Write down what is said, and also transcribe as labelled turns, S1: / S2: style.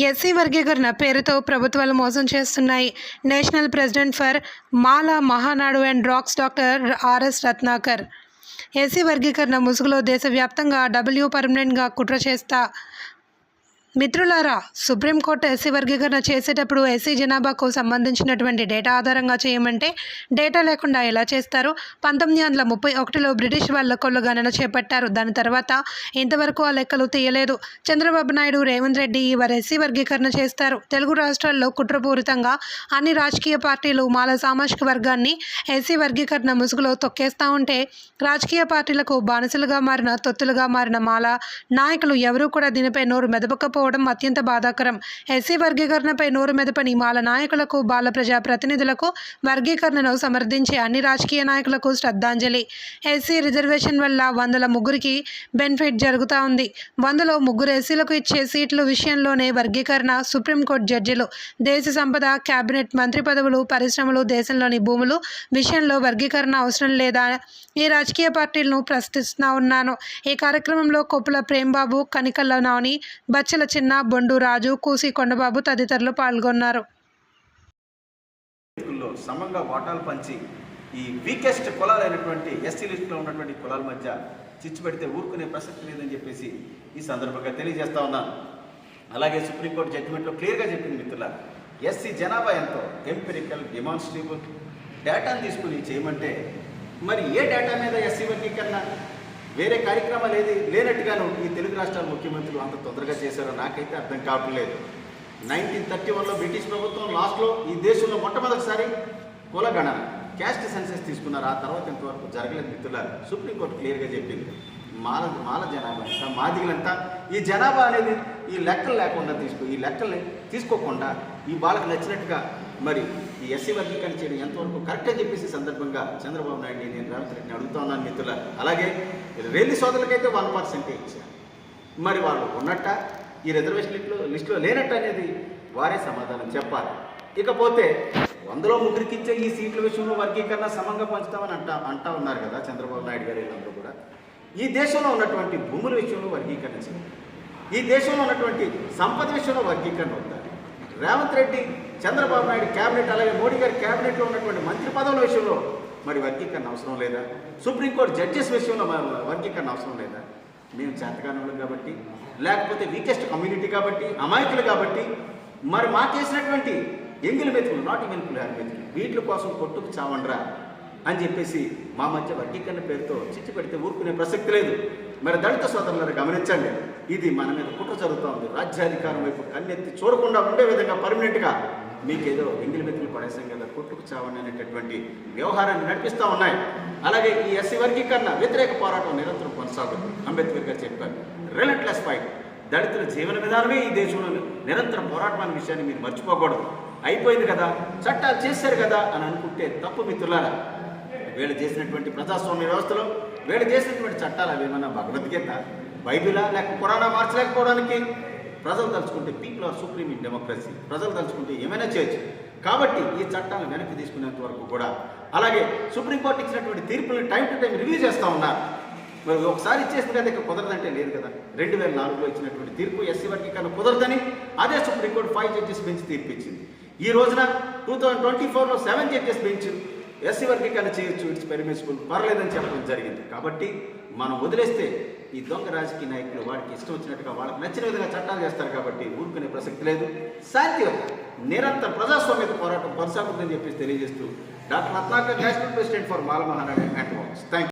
S1: SC వర్గీకరణ పేరుతో ప్రభుత్వాలు మోసం చేస్తున్నాయి. National president for Mala Mahanadu and racks doctor RS Ratnakar. SC వర్గీకరణ ముసుగులో దేశవ్యాప్తంగా డబ్ల్యూ పర్మనెంట్గా కుట్ర చేస్తా మిత్రులారా సుప్రీంకోర్టు ఎస్సీ వర్గీకరణ చేసేటప్పుడు ఎస్సీ జనాభాకు సంబంధించినటువంటి డేటా ఆధారంగా చేయమంటే డేటా లేకుండా ఎలా చేస్తారు? పంతొమ్మిది వందల ముప్పై ఒకటిలో బ్రిటిష్ వాళ్ళ కొల్లు గణన చేపట్టారు. దాని తర్వాత ఇంతవరకు ఆ లెక్కలు తీయలేదు. చంద్రబాబు నాయుడు రేవంత్ రెడ్డి వారు ఎస్సీ వర్గీకరణ చేస్తారు. తెలుగు రాష్ట్రాల్లో కుట్రపూరితంగా అన్ని రాజకీయ పార్టీలు మాల సామాజిక వర్గాన్ని ఎస్సీ వర్గీకరణ ముసుగులో తొక్కేస్తా ఉంటే రాజకీయ పార్టీలకు బానిసలుగా మారిన తొత్తులుగా మారిన మాల నాయకులు ఎవరూ కూడా దీనిపై నోరు మెదపకపోవడం అత్యంత బాధాకరం. ఎస్సీ వర్గీకరణపై నోరు మెదపని మాల నాయకులకు బాల ప్రజా ప్రతినిధులకు వర్గీకరణను సమర్థించే అన్ని రాజకీయ నాయకులకు శ్రద్ధాంజలి. ఎస్సీ రిజర్వేషన్ వల్ల వందల ముగ్గురికి బెనిఫిట్ జరుగుతూ ఉంది. వందలో ముగ్గురు ఎస్సీలకు ఇచ్చే సీట్ల విషయంలోనే వర్గీకరణ సుప్రీంకోర్టు జడ్జిలు దేశ సంపద కేబినెట్ మంత్రి పదవులు పరిశ్రమలు దేశంలోని భూములు విషయంలో వర్గీకరణ అవసరం లేదా ఈ రాజకీయ పార్టీలను ప్రశ్నిస్తున్నా ఉన్నాను. ఈ కార్యక్రమంలో కొప్పుల ప్రేమ్బాబు కనికల్ల నాని బచ్చల చిన్న బొండు రాజు కూసి కొండబాబు తదితరులు పాల్గొన్నారు.
S2: సమంగా వాటాలు పంచి ఈ వీకెస్ట్ కులాలైనటువంటి ఎస్సీ లిస్టులో ఉన్నటువంటి కులాల మధ్య చిచ్చు పెడితే ఊరుకునే ప్రసక్తి లేదని చెప్పేసి ఈ సందర్భంగా తెలియజేస్తా ఉన్నాను. అలాగే సుప్రీంకోర్టు జడ్జిమెంట్లో క్లియర్గా చెప్పింది మిత్రుల ఎస్సీ జనాభా ఎంతో ఎంపెరికల్ డిమాన్స్ట్రేబుల్ డేటాను తీసుకుని చేయమంటే మరి ఏ డేటా మీద ఎస్సీ వర్గీకరణ? వేరే కార్యక్రమాలు ఏది లేనట్టుగాను ఈ తెలుగు రాష్ట్రాల ముఖ్యమంత్రులు అంత తొందరగా చేశారో నాకైతే అర్థం కావట్లేదు నైన్టీన్ థర్టీ వన్లో బ్రిటిష్ ప్రభుత్వం లాస్ట్లో ఈ దేశంలో మొట్టమొదటిసారి కులగణన క్యాస్ట్ సెన్సెస్ తీసుకున్నారు. ఆ తర్వాత ఇంతవరకు జరగలేదు మిత్రులారు. సుప్రీంకోర్టు క్లియర్గా చెప్పింది. మాల మాల జనాభా ఎంత మాదిగలంతా ఈ జనాభా అనేది ఈ లెక్కలు లేకుండా తీసుకో ఈ లెక్కల్ని తీసుకోకుండా ఈ వాళ్ళకి నచ్చినట్టుగా మరి ఈ ఎస్సీ వర్గీకరణ చేయడం ఎంతవరకు కరెక్ట్ అని చెప్పేసి సందర్భంగా చంద్రబాబు నాయుడు నేను రేవంత్ రెడ్డిని అడుగుతా ఉన్నాను మిత్రుల అలాగే రెల్లి సోదరులకైతే వన్ పర్సెంటే ఇచ్చారు. మరి వాళ్ళు ఉన్నట్ట ఈ రిజర్వేషన్ లిస్టులో లిస్టులో లేనట్టు అనేది వారే సమాధానం చెప్పాలి. ఇకపోతే వందలో ముగ్గురికి ఇచ్చే ఈ సీట్ల విషయంలో వర్గీకరణ సమంగా పంచుతామని అంటా అంటా ఉన్నారు కదా చంద్రబాబు నాయుడు గారు వీళ్ళందరూ కూడా. ఈ దేశంలో ఉన్నటువంటి భూముల విషయంలో వర్గీకరణ చేయాలి ఈ దేశంలో ఉన్నటువంటి సంపద విషయంలో వర్గీకరణ ఉండాలి రేవంత్ రెడ్డి చంద్రబాబు నాయుడు క్యాబినెట్ అలాగే మోడీ గారి క్యాబినెట్లో ఉన్నటువంటి మంత్రి పదవుల విషయంలో మరి వర్గీకరణ అవసరం లేదా? సుప్రీంకోర్టు జడ్జెస్ విషయంలో వర్గీకరణ అవసరం లేదా? మేము చేతగానులు కాబట్టి లేకపోతే వీకెస్ట్ కమ్యూనిటీ కాబట్టి అమాయకులు కాబట్టి మరి మాకేసినటువంటి ఎంగిలి మెతుకులు నాట్ ఈవెన్ పులిహార మెతుకులు వీటి కోసం కొట్టుకు చావండ్రా? అని చెప్పేసి మా మధ్య వర్గీకరణ పేరుతో చిచ్చి పెడితే ఊరుకునే ప్రసక్తి లేదు. మరి దళిత సోదరులను గమనించండి. ఇది మన మీద కుట్ర జరుగుతూ ఉంది రాజ్యాధికారం వైపు కన్నెత్తి చూడకుండా ఉండే విధంగా పర్మనెంట్గా మీకేదో ఎంగిలి మెతులు పడేసాం కదా కొట్టుకు చావండి అనేటటువంటి వ్యవహారాన్ని నడిపిస్తూ ఉన్నాయి. అలాగే ఈ ఎస్సీ వర్గీకరణ వ్యతిరేక పోరాటం నిరంతరం కొనసాగుతుంది. అంబేద్కర్ గారు చెప్పారు. రిలెంట్లెస్ ఫైట్ దళితుల జీవన విధానమే ఈ దేశంలో నిరంతరం పోరాటం అనే విషయాన్ని మీరు మర్చిపోకూడదు. అయిపోయింది కదా చట్టాలు చేశారు కదా అని అనుకుంటే తప్పు మిత్రులారా. వీళ్ళు చేసినటువంటి ప్రజాస్వామ్య వ్యవస్థలో వీళ్ళు చేసినటువంటి చట్టాలు అవి ఏమన్నా భగవద్గీత బైబిలా లేక పురాణ మార్చలేకపోవడానికి? ప్రజలు తలుచుకుంటే people are supreme in democracy. ప్రజలు తలుచుకుంటే ఏమైనా చేయొచ్చు. కాబట్టి ఈ చట్టాలను వెనక్కి తీసుకునేంత వరకు కూడా అలాగే సుప్రీంకోర్టు ఇచ్చినటువంటి తీర్పులను టైం టు టైం రివ్యూ చేస్తూ ఉన్నారు మరి ఒకసారి ఇచ్చేసింది కదా ఇక్కడ కుదరదంటే లేదు కదా. రెండు వేల నాలుగులో ఇచ్చినటువంటి తీర్పు ఎస్సీ వర్గీకరణ కుదరదని అదే సుప్రీంకోర్టు ఫైవ్ జడ్జెస్ బెంచ్ తీర్పు ఇచ్చింది ఈ రోజున టూ థౌజండ్ ట్వంటీ ఫోర్లో సెవెన్ జడ్జెస్ బెంచ్ ఎస్సీ వర్గీకరణ చేయొచ్చు ఇట్స్ పెరిమిసిబుల్ పర్లేదని చెప్పడం జరిగింది. కాబట్టి మనం వదిలేస్తే ఈ దొంగ రాజకీయ నాయకులు వాడికి ఇష్టం వచ్చినట్టుగా వాళ్ళకి నచ్చిన విధంగా చట్టాలు చేస్తారు కాబట్టి ఊరుకునే ప్రసక్తి లేదు. శాంతి నిరంతర ప్రజాస్వామ్యత పోరాటం కొనసాగుతుందని చెప్పేసి తెలియజేస్తూ doctor Ratnakar national president for Mala Mahanadu and thank